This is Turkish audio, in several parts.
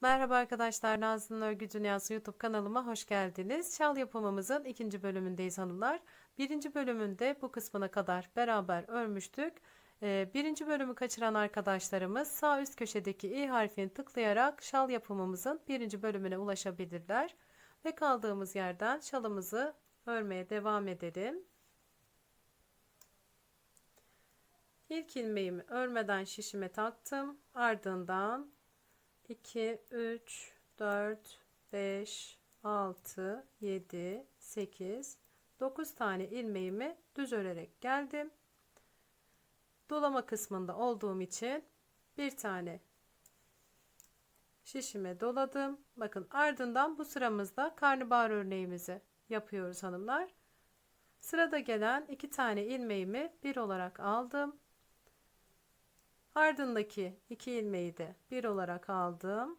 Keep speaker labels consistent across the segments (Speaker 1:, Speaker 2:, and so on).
Speaker 1: Merhaba arkadaşlar, Nazlı'nın Örgü Dünyası YouTube kanalıma hoş geldiniz. Şal yapımımızın ikinci bölümündeyiz hanımlar. Birinci bölümünde bu kısmına kadar beraber örmüştük. Ee, birinci bölümü kaçıran arkadaşlarımız sağ üst köşedeki i harfini tıklayarak şal yapımımızın birinci bölümüne ulaşabilirler. Ve kaldığımız yerden şalımızı örmeye devam edelim. İlk ilmeğimi örmeden şişime taktım. Ardından 2, 3, 4, 5, 6, 7, 8, 9 tane ilmeğimi düz örerek geldim. Dolama kısmında olduğum için bir tane şişime doladım. Bakın ardından bu sıramızda karnabahar örneğimizi yapıyoruz hanımlar. Sırada gelen iki tane ilmeğimi bir olarak aldım. Ardındaki iki ilmeği de bir olarak aldım.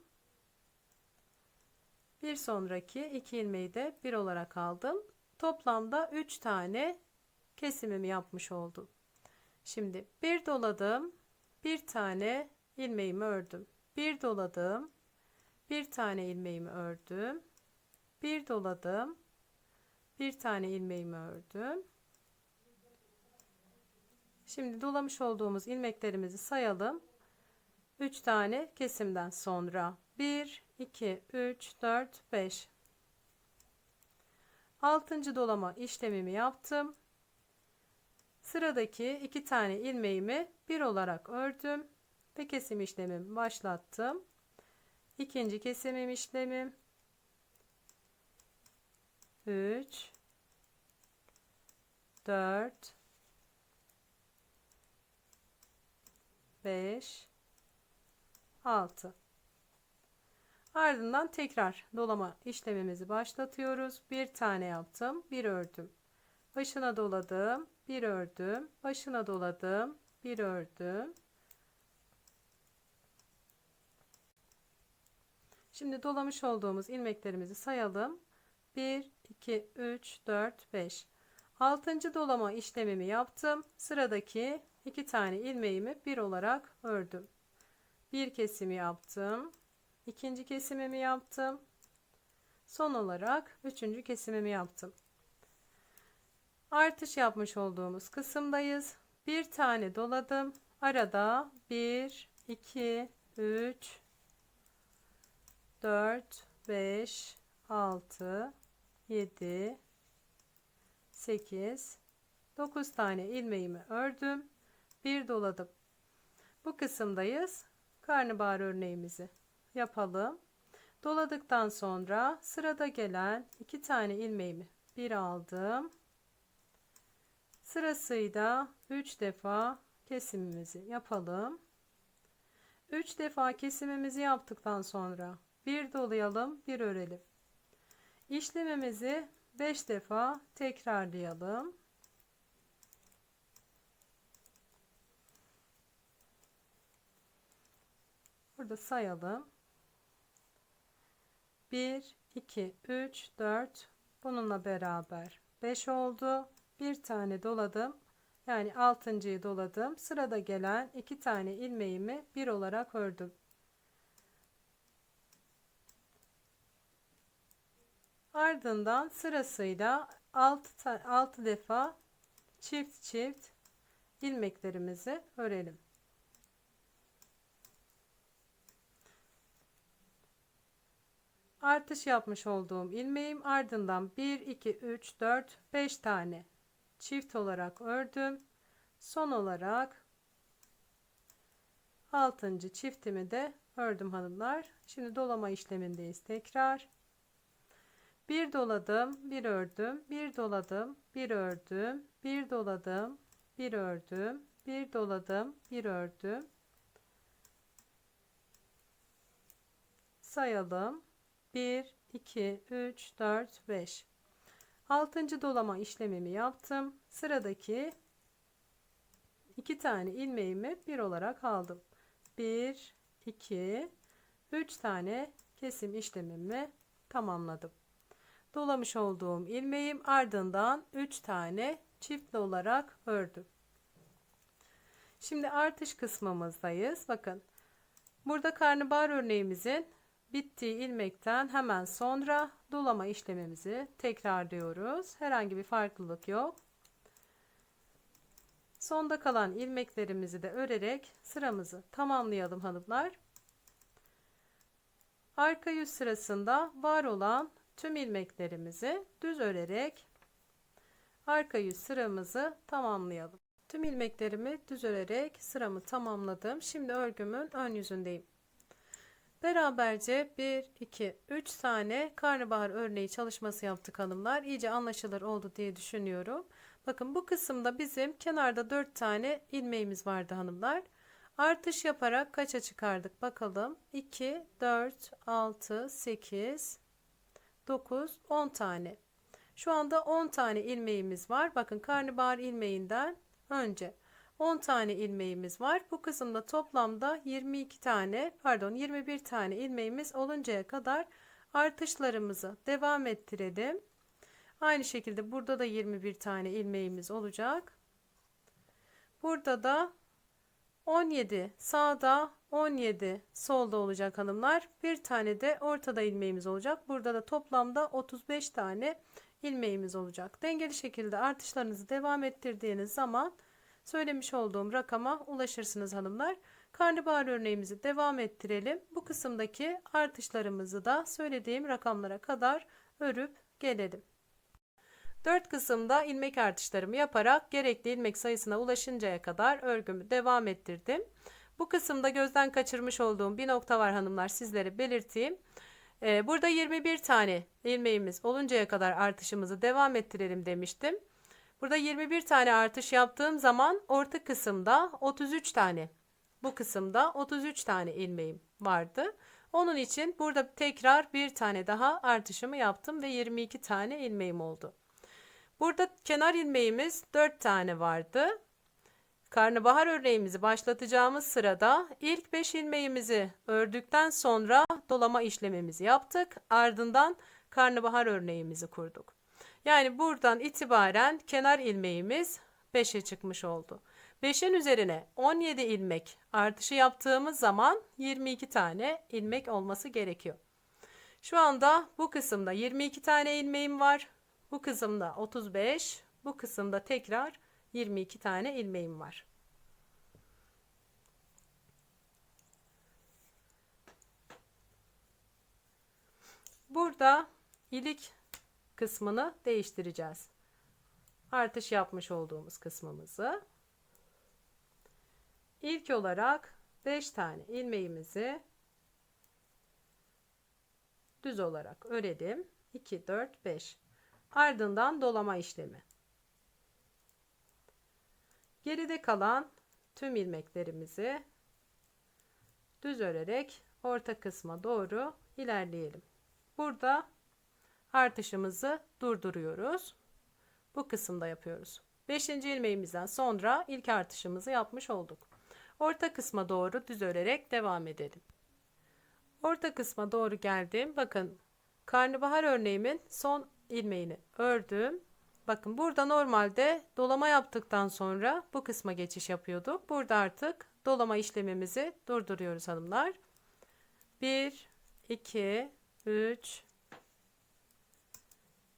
Speaker 1: Bir sonraki iki ilmeği de bir olarak aldım. Toplamda 3 tane kesimimi yapmış oldum. Şimdi bir doladım. Bir tane ilmeğimi ördüm. Bir doladım. Bir tane ilmeğimi ördüm. Bir doladım. Bir tane ilmeğimi ördüm. Şimdi dolamış olduğumuz ilmeklerimizi sayalım. 3 tane kesimden sonra 1, 2, 3, 4, 5. 6. dolama işlemimi yaptım. Sıradaki 2 tane ilmeğimi bir olarak ördüm ve kesim işlemimi başlattım. İkinci kesimim işlemim 3 4 5 6 Ardından tekrar dolama işlemimizi başlatıyoruz. Bir tane yaptım, bir ördüm. Başına doladım, bir ördüm. Başına doladım, bir ördüm. Şimdi dolamış olduğumuz ilmeklerimizi sayalım. 1 2 3 4 5 6. dolama işlemimi yaptım. Sıradaki iki tane ilmeğimi bir olarak ördüm. Bir kesimi yaptım. ikinci kesimimi yaptım. Son olarak üçüncü kesimimi yaptım. Artış yapmış olduğumuz kısımdayız. Bir tane doladım. Arada 1, 2, 3, 4, 5, 6, 7, 8, 9 tane ilmeğimi ördüm bir doladım. Bu kısımdayız. Karnabahar örneğimizi yapalım. Doladıktan sonra sırada gelen iki tane ilmeğimi bir aldım. Sırasıyla 3 defa kesimimizi yapalım. 3 defa kesimimizi yaptıktan sonra bir dolayalım, bir örelim. İşlemimizi 5 defa tekrarlayalım. Burada sayalım. 1, 2, 3, 4. Bununla beraber 5 oldu. Bir tane doladım. Yani altıncıyı doladım. Sırada gelen iki tane ilmeğimi bir olarak ördüm. Ardından sırasıyla 6, 6 defa çift çift ilmeklerimizi örelim. Artış yapmış olduğum ilmeğim ardından 1 2 3 4 5 tane çift olarak ördüm. Son olarak 6. çiftimi de ördüm hanımlar. Şimdi dolama işlemindeyiz tekrar. Bir doladım bir ördüm. Bir doladım bir ördüm. Bir doladım bir ördüm. Bir doladım bir ördüm. Sayalım 1 2 3 4 5 6. dolama işlemimi yaptım. Sıradaki iki tane ilmeğimi bir olarak aldım. 1 2 3 tane kesim işlemimi tamamladım. Dolamış olduğum ilmeğim ardından 3 tane çiftli olarak ördüm. Şimdi artış kısmımızdayız. Bakın burada karnabahar örneğimizin bittiği ilmekten hemen sonra dolama işlemimizi tekrarlıyoruz. Herhangi bir farklılık yok. Sonda kalan ilmeklerimizi de örerek sıramızı tamamlayalım hanımlar. Arka yüz sırasında var olan tüm ilmeklerimizi düz örerek arka yüz sıramızı tamamlayalım. Tüm ilmeklerimi düz örerek sıramı tamamladım. Şimdi örgümün ön yüzündeyim. Beraberce 1, 2, 3 tane karnabahar örneği çalışması yaptık hanımlar. İyice anlaşılır oldu diye düşünüyorum. Bakın bu kısımda bizim kenarda 4 tane ilmeğimiz vardı hanımlar. Artış yaparak kaça çıkardık bakalım. 2, 4, 6, 8, 9, 10 tane. Şu anda 10 tane ilmeğimiz var. Bakın karnabahar ilmeğinden önce 10 tane ilmeğimiz var. Bu kısımda toplamda 22 tane pardon 21 tane ilmeğimiz oluncaya kadar artışlarımızı devam ettirelim. Aynı şekilde burada da 21 tane ilmeğimiz olacak. Burada da 17 sağda 17 solda olacak hanımlar. Bir tane de ortada ilmeğimiz olacak. Burada da toplamda 35 tane ilmeğimiz olacak. Dengeli şekilde artışlarınızı devam ettirdiğiniz zaman söylemiş olduğum rakama ulaşırsınız hanımlar. Karnabahar örneğimizi devam ettirelim. Bu kısımdaki artışlarımızı da söylediğim rakamlara kadar örüp gelelim. 4 kısımda ilmek artışlarımı yaparak gerekli ilmek sayısına ulaşıncaya kadar örgümü devam ettirdim. Bu kısımda gözden kaçırmış olduğum bir nokta var hanımlar sizlere belirteyim. Ee, burada 21 tane ilmeğimiz oluncaya kadar artışımızı devam ettirelim demiştim. Burada 21 tane artış yaptığım zaman orta kısımda 33 tane bu kısımda 33 tane ilmeğim vardı. Onun için burada tekrar bir tane daha artışımı yaptım ve 22 tane ilmeğim oldu. Burada kenar ilmeğimiz 4 tane vardı. Karnabahar örneğimizi başlatacağımız sırada ilk 5 ilmeğimizi ördükten sonra dolama işlemimizi yaptık. Ardından karnabahar örneğimizi kurduk. Yani buradan itibaren kenar ilmeğimiz 5'e çıkmış oldu. 5'in üzerine 17 ilmek artışı yaptığımız zaman 22 tane ilmek olması gerekiyor. Şu anda bu kısımda 22 tane ilmeğim var. Bu kısımda 35, bu kısımda tekrar 22 tane ilmeğim var. Burada ilik kısmını değiştireceğiz. Artış yapmış olduğumuz kısmımızı. İlk olarak 5 tane ilmeğimizi düz olarak örelim. 2 4 5. Ardından dolama işlemi. Geride kalan tüm ilmeklerimizi düz örerek orta kısma doğru ilerleyelim. Burada artışımızı durduruyoruz. Bu kısımda yapıyoruz. 5. ilmeğimizden sonra ilk artışımızı yapmış olduk. Orta kısma doğru düz örerek devam edelim. Orta kısma doğru geldim. Bakın karnabahar örneğimin son ilmeğini ördüm. Bakın burada normalde dolama yaptıktan sonra bu kısma geçiş yapıyorduk. Burada artık dolama işlemimizi durduruyoruz hanımlar. 1 2 3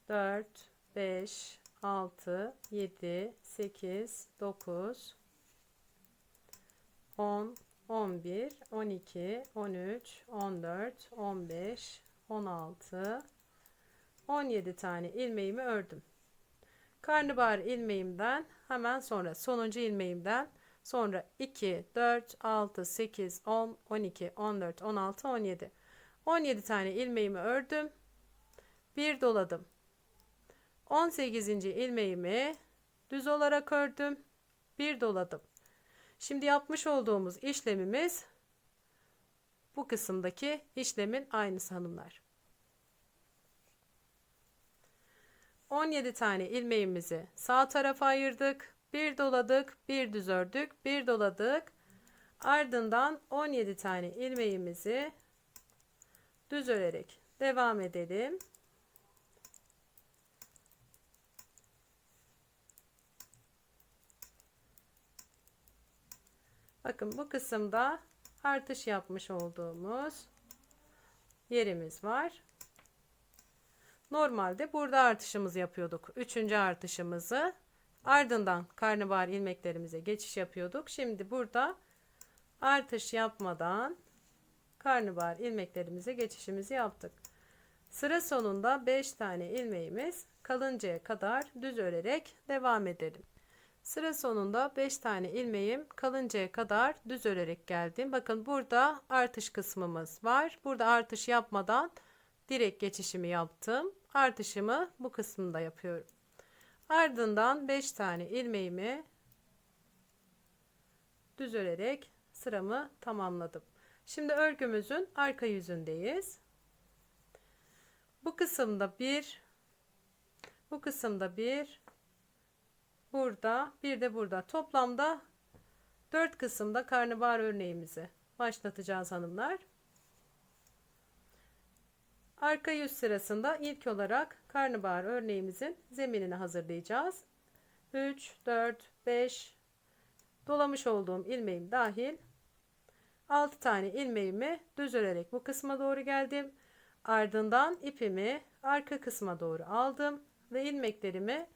Speaker 1: 4 5 6 7 8 9 10 11 12 13 14 15 16 17 tane ilmeğimi ördüm. Karnabahar ilmeğimden hemen sonra sonuncu ilmeğimden sonra 2, 4, 6, 8, 10, 12, 14, 16, 17. 17 tane ilmeğimi ördüm. Bir doladım. 18. ilmeğimi düz olarak ördüm. Bir doladım. Şimdi yapmış olduğumuz işlemimiz bu kısımdaki işlemin aynısı hanımlar. 17 tane ilmeğimizi sağ tarafa ayırdık. Bir doladık, bir düz ördük, bir doladık. Ardından 17 tane ilmeğimizi düz örerek devam edelim. Bakın bu kısımda artış yapmış olduğumuz yerimiz var. Normalde burada artışımızı yapıyorduk. Üçüncü artışımızı. Ardından karnabahar ilmeklerimize geçiş yapıyorduk. Şimdi burada artış yapmadan karnabahar ilmeklerimize geçişimizi yaptık. Sıra sonunda 5 tane ilmeğimiz kalıncaya kadar düz örerek devam edelim. Sıra sonunda 5 tane ilmeğim kalıncaya kadar düz örerek geldim. Bakın burada artış kısmımız var. Burada artış yapmadan direkt geçişimi yaptım. Artışımı bu kısmında yapıyorum. Ardından 5 tane ilmeğimi düz örerek sıramı tamamladım. Şimdi örgümüzün arka yüzündeyiz. Bu kısımda bir, bu kısımda bir, burada, bir de burada. Toplamda 4 kısımda karnabahar örneğimizi başlatacağız hanımlar. Arka yüz sırasında ilk olarak karnabahar örneğimizin zeminini hazırlayacağız. 3, 4, 5 dolamış olduğum ilmeğim dahil 6 tane ilmeğimi düz örerek bu kısma doğru geldim. Ardından ipimi arka kısma doğru aldım ve ilmeklerimi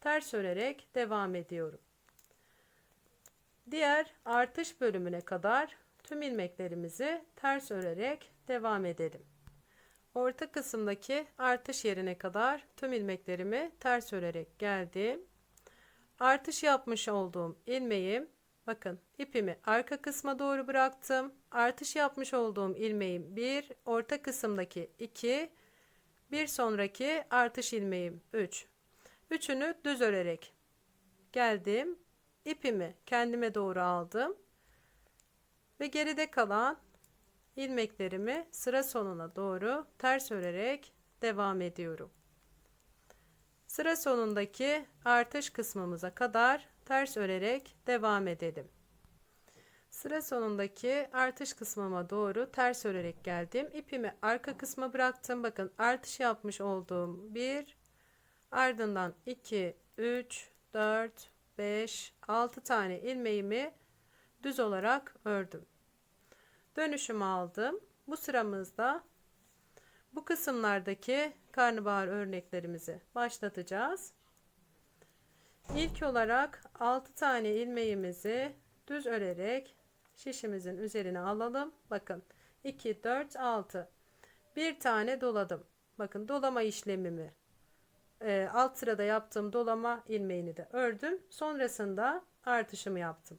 Speaker 1: ters örerek devam ediyorum. Diğer artış bölümüne kadar tüm ilmeklerimizi ters örerek devam edelim. Orta kısımdaki artış yerine kadar tüm ilmeklerimi ters örerek geldim. Artış yapmış olduğum ilmeğim bakın ipimi arka kısma doğru bıraktım. Artış yapmış olduğum ilmeğim 1, orta kısımdaki 2, bir sonraki artış ilmeğim 3. Üçünü düz örerek geldim. İpimi kendime doğru aldım. Ve geride kalan ilmeklerimi sıra sonuna doğru ters örerek devam ediyorum. Sıra sonundaki artış kısmımıza kadar ters örerek devam edelim. Sıra sonundaki artış kısmıma doğru ters örerek geldim. İpimi arka kısma bıraktım. Bakın artış yapmış olduğum bir ardından 2 3 4 5 6 tane ilmeğimi düz olarak ördüm dönüşümü aldım. Bu sıramızda bu kısımlardaki karnabahar örneklerimizi başlatacağız. İlk olarak 6 tane ilmeğimizi düz örerek şişimizin üzerine alalım. Bakın 2 4 6 bir tane doladım. Bakın dolama işlemimi e, alt sırada yaptığım dolama ilmeğini de ördüm. Sonrasında artışımı yaptım.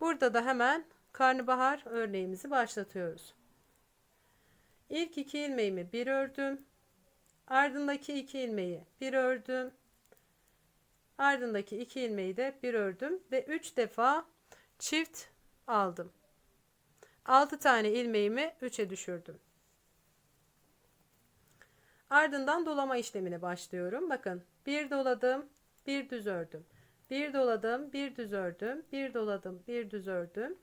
Speaker 1: Burada da hemen karnabahar örneğimizi başlatıyoruz. İlk iki ilmeğimi bir ördüm. Ardındaki iki ilmeği bir ördüm. Ardındaki iki ilmeği de bir ördüm ve üç defa çift aldım. Altı tane ilmeğimi üçe düşürdüm. Ardından dolama işlemine başlıyorum. Bakın bir doladım, bir düz ördüm. Bir doladım, bir düz ördüm, bir doladım, bir düz ördüm.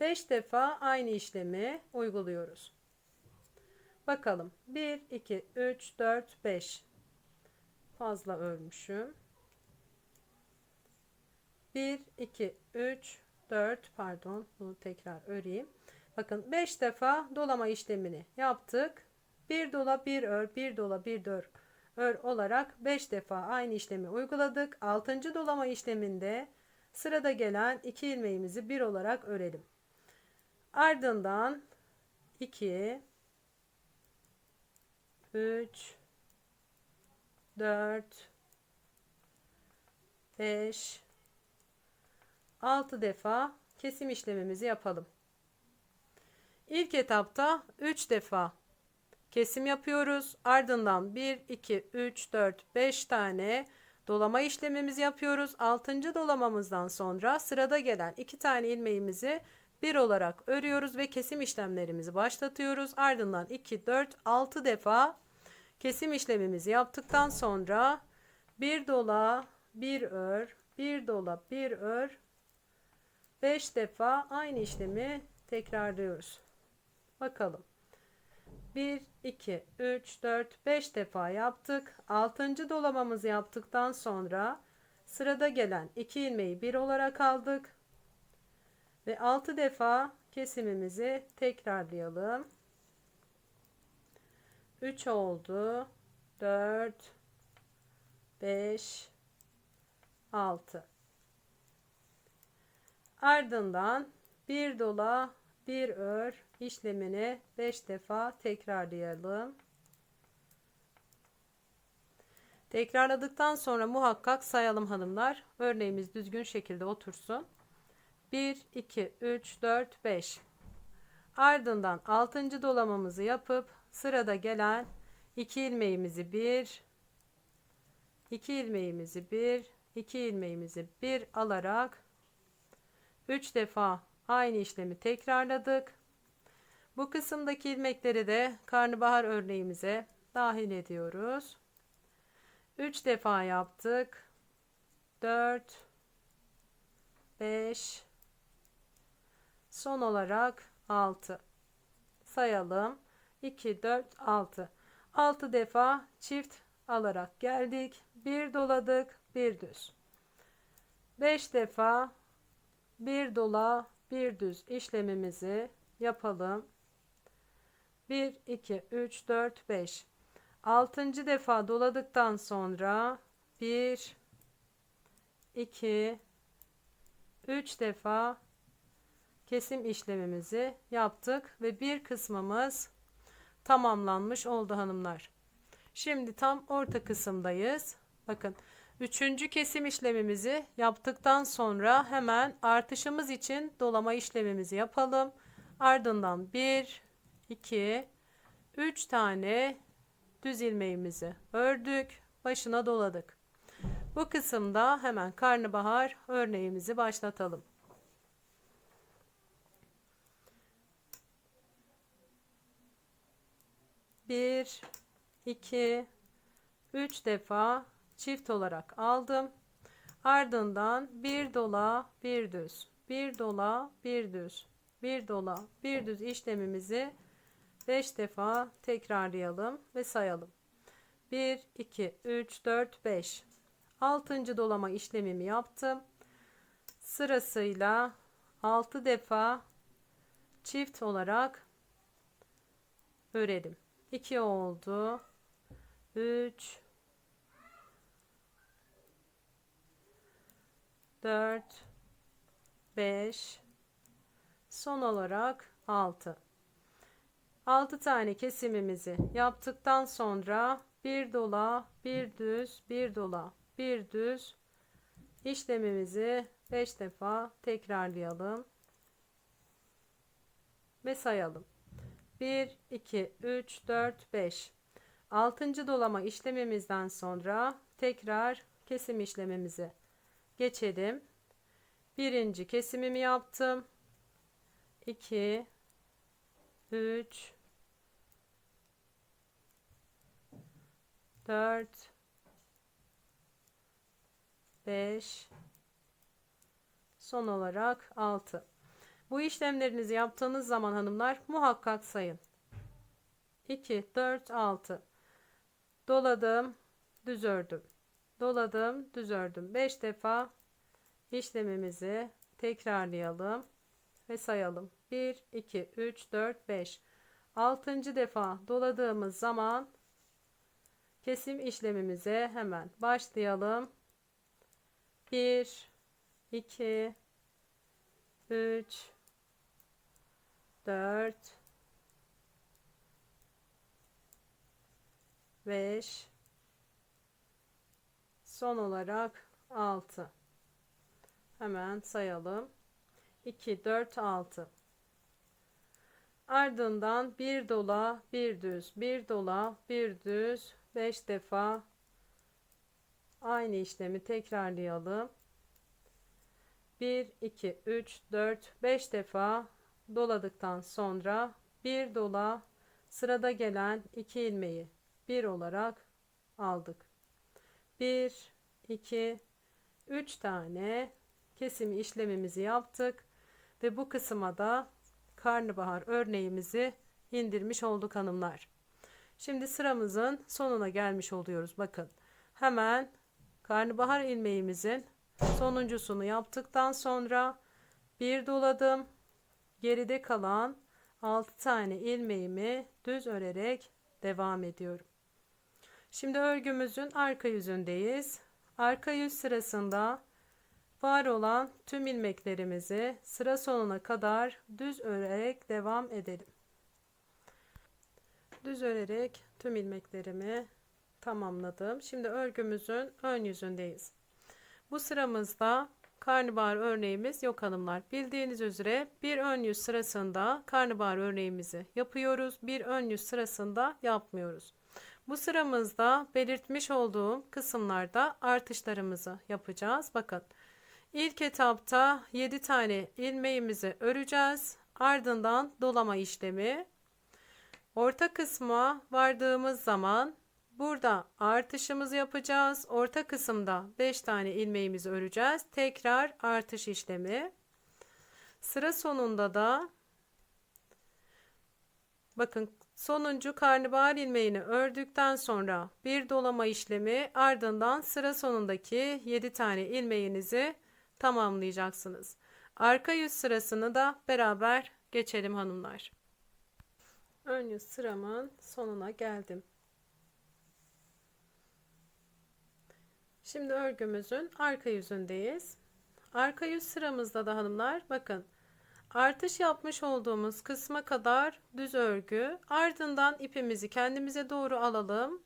Speaker 1: 5 defa aynı işlemi uyguluyoruz. Bakalım. 1, 2, 3, 4, 5. Fazla örmüşüm. 1, 2, 3, 4 pardon bunu tekrar öreyim. Bakın 5 defa dolama işlemini yaptık. Bir dola bir ör, bir dola bir dör ör olarak 5 defa aynı işlemi uyguladık. 6. dolama işleminde sırada gelen 2 ilmeğimizi bir olarak örelim. Ardından 2 3 4 5 6 defa kesim işlemimizi yapalım. İlk etapta 3 defa kesim yapıyoruz. Ardından 1 2 3 4 5 tane dolama işlemimizi yapıyoruz. 6. dolamamızdan sonra sırada gelen 2 tane ilmeğimizi bir olarak örüyoruz ve kesim işlemlerimizi başlatıyoruz. Ardından 2, 4, 6 defa kesim işlemimizi yaptıktan sonra bir dola, bir ör, bir dola, bir ör, 5 defa aynı işlemi tekrarlıyoruz. Bakalım. 1, 2, 3, 4, 5 defa yaptık. 6. dolamamızı yaptıktan sonra sırada gelen 2 ilmeği bir olarak aldık ve 6 defa kesimimizi tekrarlayalım. 3 oldu. 4 5 6 Ardından bir dola bir ör işlemini 5 defa tekrarlayalım. Tekrarladıktan sonra muhakkak sayalım hanımlar. Örneğimiz düzgün şekilde otursun. 1, 2, 3, 4, 5. Ardından 6. dolamamızı yapıp sırada gelen 2 ilmeğimizi 1, 2 ilmeğimizi 1, 2 ilmeğimizi 1 alarak 3 defa aynı işlemi tekrarladık. Bu kısımdaki ilmekleri de karnabahar örneğimize dahil ediyoruz. 3 defa yaptık. 4 5 son olarak 6 sayalım 2 4 6 6 defa çift alarak geldik bir doladık bir düz 5 defa bir dola bir düz işlemimizi yapalım 1 2 3 4 5 Altıncı defa doladıktan sonra 1 2 3 defa kesim işlemimizi yaptık ve bir kısmımız tamamlanmış oldu hanımlar. Şimdi tam orta kısımdayız. Bakın üçüncü kesim işlemimizi yaptıktan sonra hemen artışımız için dolama işlemimizi yapalım. Ardından 1 2 3 tane düz ilmeğimizi ördük, başına doladık. Bu kısımda hemen karnabahar örneğimizi başlatalım. Bir, iki, üç defa çift olarak aldım. Ardından bir dola, bir düz, bir dola, bir düz, bir dola, bir düz işlemimizi 5 defa tekrarlayalım ve sayalım. 1, 2, 3, 4, 5. 6. dolama işlemimi yaptım. Sırasıyla 6 defa çift olarak örelim. 2 oldu. 3 4 5 son olarak 6 6 tane kesimimizi yaptıktan sonra bir dola, bir düz, bir dola, bir düz işlemimizi 5 defa tekrarlayalım ve sayalım. 1 2 3 4 5 6. dolama işlemimizden sonra tekrar kesim işlemimizi geçelim. Birinci kesimimi yaptım. 2 3 4 5 son olarak 6 bu işlemlerinizi yaptığınız zaman hanımlar muhakkak sayın 2 4 6 doladım düz ördüm doladım düz ördüm 5 defa işlemimizi tekrarlayalım ve sayalım. 1 2 3 4 5 6. defa doladığımız zaman kesim işlemimize hemen başlayalım. 1 2 3 4 5 son olarak 6 hemen sayalım. 2 4 6 ardından bir dola bir düz bir dola bir düz 5 defa aynı işlemi tekrarlayalım. 1 2 3 4 5 defa doladıktan sonra bir dola sırada gelen 2 ilmeği bir olarak aldık. 1 2 3 tane kesim işlemimizi yaptık ve bu kısma da karnabahar örneğimizi indirmiş olduk hanımlar. Şimdi sıramızın sonuna gelmiş oluyoruz. Bakın hemen karnabahar ilmeğimizin sonuncusunu yaptıktan sonra bir doladım. Geride kalan 6 tane ilmeğimi düz örerek devam ediyorum. Şimdi örgümüzün arka yüzündeyiz. Arka yüz sırasında var olan tüm ilmeklerimizi sıra sonuna kadar düz örerek devam edelim. Düz örerek tüm ilmeklerimi tamamladım. Şimdi örgümüzün ön yüzündeyiz. Bu sıramızda karnabahar örneğimiz yok hanımlar. Bildiğiniz üzere bir ön yüz sırasında karnabahar örneğimizi yapıyoruz. Bir ön yüz sırasında yapmıyoruz. Bu sıramızda belirtmiş olduğum kısımlarda artışlarımızı yapacağız. Bakın ilk etapta 7 tane ilmeğimizi öreceğiz. Ardından dolama işlemi. Orta kısma vardığımız zaman burada artışımızı yapacağız. Orta kısımda 5 tane ilmeğimizi öreceğiz. Tekrar artış işlemi. Sıra sonunda da bakın Sonuncu karnabahar ilmeğini ördükten sonra bir dolama işlemi ardından sıra sonundaki 7 tane ilmeğinizi tamamlayacaksınız. Arka yüz sırasını da beraber geçelim hanımlar. Ön yüz sıramın sonuna geldim. Şimdi örgümüzün arka yüzündeyiz. Arka yüz sıramızda da hanımlar bakın Artış yapmış olduğumuz kısma kadar düz örgü. Ardından ipimizi kendimize doğru alalım.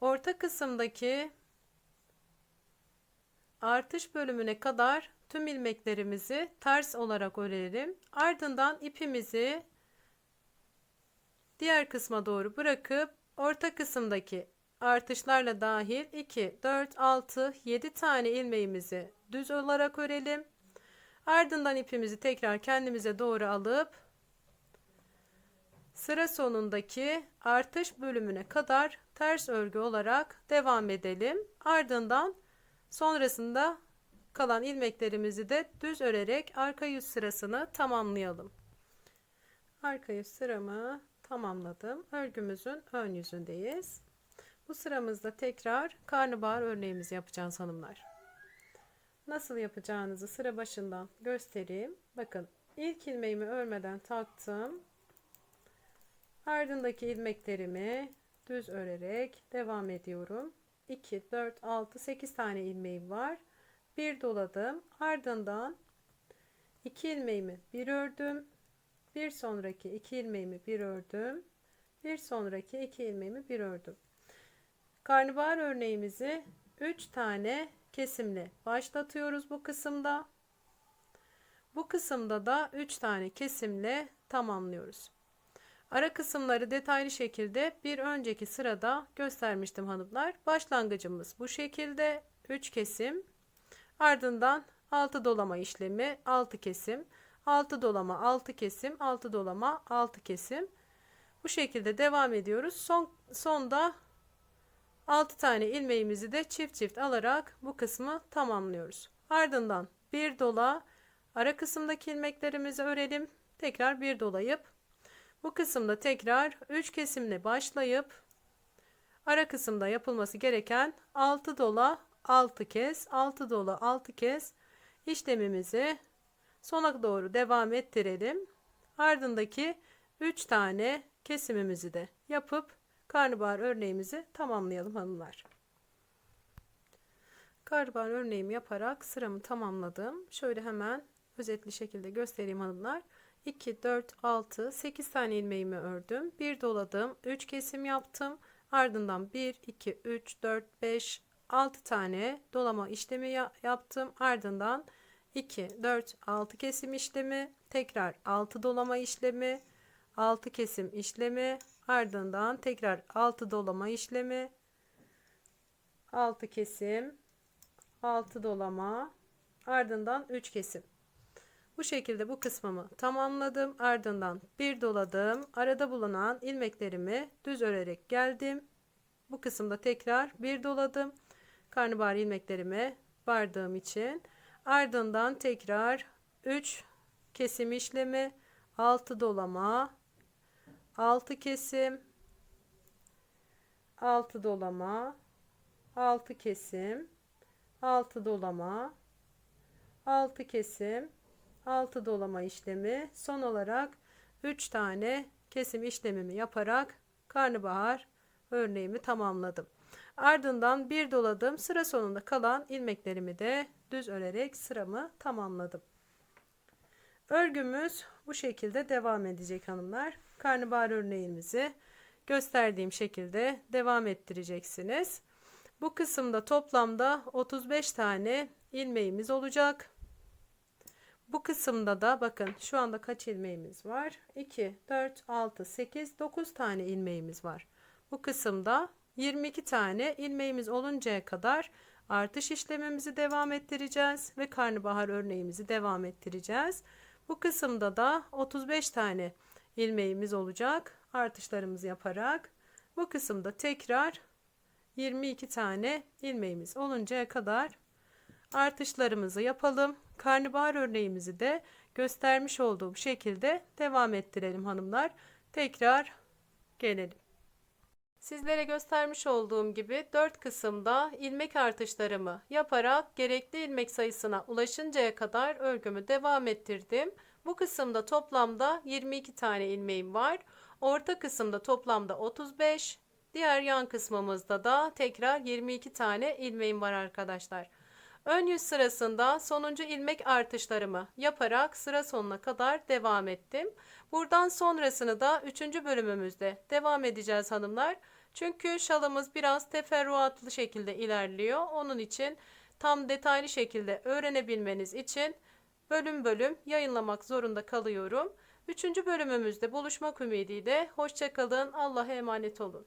Speaker 1: Orta kısımdaki artış bölümüne kadar tüm ilmeklerimizi ters olarak örelim. Ardından ipimizi diğer kısma doğru bırakıp orta kısımdaki artışlarla dahil 2, 4, 6, 7 tane ilmeğimizi düz olarak örelim. Ardından ipimizi tekrar kendimize doğru alıp sıra sonundaki artış bölümüne kadar ters örgü olarak devam edelim. Ardından sonrasında kalan ilmeklerimizi de düz örerek arka yüz sırasını tamamlayalım. Arka yüz sıramı tamamladım. Örgümüzün ön yüzündeyiz. Bu sıramızda tekrar karnabahar örneğimizi yapacağız hanımlar. Nasıl yapacağınızı sıra başından göstereyim. Bakın ilk ilmeğimi örmeden taktım. Ardındaki ilmeklerimi düz örerek devam ediyorum. 2, 4, 6, 8 tane ilmeğim var. Bir doladım. Ardından 2 ilmeğimi bir ördüm. Bir sonraki 2 ilmeğimi bir ördüm. Bir sonraki 2 ilmeğimi bir ördüm. Karnabahar örneğimizi 3 tane kesimle başlatıyoruz bu kısımda. Bu kısımda da 3 tane kesimle tamamlıyoruz. Ara kısımları detaylı şekilde bir önceki sırada göstermiştim hanımlar. Başlangıcımız bu şekilde 3 kesim. Ardından 6 dolama işlemi 6 kesim. 6 dolama 6 kesim 6 dolama 6 kesim. Bu şekilde devam ediyoruz. Son sonda 6 tane ilmeğimizi de çift çift alarak bu kısmı tamamlıyoruz. Ardından bir dola ara kısımdaki ilmeklerimizi örelim. Tekrar bir dolayıp bu kısımda tekrar 3 kesimle başlayıp ara kısımda yapılması gereken 6 dola 6 kez 6 dola 6 kez işlemimizi sona doğru devam ettirelim. Ardındaki 3 tane kesimimizi de yapıp karnabahar örneğimizi tamamlayalım hanımlar. Karnabahar örneğimi yaparak sıramı tamamladım. Şöyle hemen özetli şekilde göstereyim hanımlar. 2, 4, 6, 8 tane ilmeğimi ördüm. Bir doladım. 3 kesim yaptım. Ardından 1, 2, 3, 4, 5, 6 tane dolama işlemi yaptım. Ardından 2, 4, 6 kesim işlemi. Tekrar 6 dolama işlemi. 6 kesim işlemi Ardından tekrar 6 dolama işlemi. 6 kesim. 6 dolama. Ardından 3 kesim. Bu şekilde bu kısmımı tamamladım. Ardından bir doladım. Arada bulunan ilmeklerimi düz örerek geldim. Bu kısımda tekrar bir doladım. Karnabahar ilmeklerime vardığım için. Ardından tekrar 3 kesim işlemi, 6 dolama, 6 kesim 6 dolama 6 kesim 6 dolama 6 kesim 6 dolama işlemi son olarak 3 tane kesim işlemimi yaparak karnabahar örneğimi tamamladım. Ardından bir doladım. Sıra sonunda kalan ilmeklerimi de düz örerek sıramı tamamladım. Örgümüz bu şekilde devam edecek hanımlar. Karnabahar örneğimizi gösterdiğim şekilde devam ettireceksiniz. Bu kısımda toplamda 35 tane ilmeğimiz olacak. Bu kısımda da bakın şu anda kaç ilmeğimiz var? 2, 4, 6, 8, 9 tane ilmeğimiz var. Bu kısımda 22 tane ilmeğimiz oluncaya kadar artış işlemimizi devam ettireceğiz ve karnabahar örneğimizi devam ettireceğiz. Bu kısımda da 35 tane ilmeğimiz olacak. Artışlarımızı yaparak bu kısımda tekrar 22 tane ilmeğimiz oluncaya kadar artışlarımızı yapalım. Karnabahar örneğimizi de göstermiş olduğum şekilde devam ettirelim hanımlar. Tekrar gelelim. Sizlere göstermiş olduğum gibi 4 kısımda ilmek artışlarımı yaparak gerekli ilmek sayısına ulaşıncaya kadar örgümü devam ettirdim. Bu kısımda toplamda 22 tane ilmeğim var. Orta kısımda toplamda 35. Diğer yan kısmımızda da tekrar 22 tane ilmeğim var arkadaşlar. Ön yüz sırasında sonuncu ilmek artışlarımı yaparak sıra sonuna kadar devam ettim. Buradan sonrasını da 3. bölümümüzde devam edeceğiz hanımlar. Çünkü şalımız biraz teferruatlı şekilde ilerliyor. Onun için tam detaylı şekilde öğrenebilmeniz için bölüm bölüm yayınlamak zorunda kalıyorum. Üçüncü bölümümüzde buluşmak ümidiyle hoşçakalın. Allah'a emanet olun.